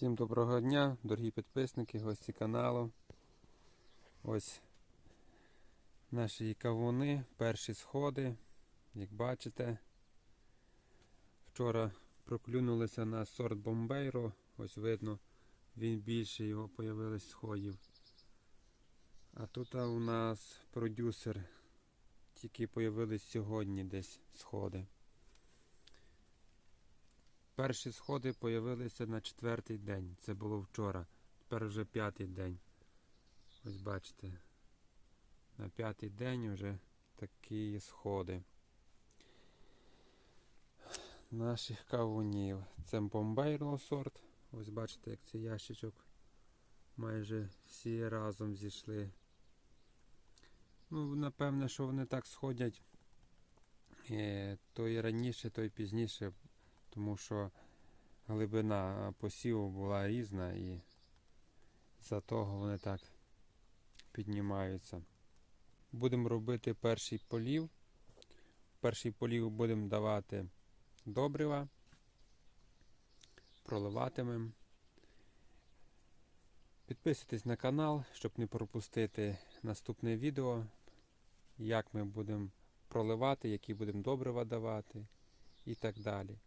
Всім доброго дня, дорогі підписники, гості каналу. Ось наші кавуни, перші сходи, як бачите. Вчора проклюнулися на сорт Бомбейро. Ось видно, він більше його появилось сходів. А тут у нас продюсер. Тільки появились сьогодні десь сходи. Перші сходи появилися на четвертий день. Це було вчора. Тепер вже п'ятий день. Ось бачите. На п'ятий день вже такі сходи. Наших кавунів. Це бомбейро сорт. Ось бачите, як цей ящичок майже всі разом зійшли. Ну, напевне, що вони так сходять. е, То і раніше, то і пізніше тому що глибина посіву була різна і за того вони так піднімаються. Будемо робити перший полів. Перший полів будемо давати добрива, проливатимемо. Підписуйтесь на канал, щоб не пропустити наступне відео, як ми будемо проливати, які будемо добрива давати і так далі.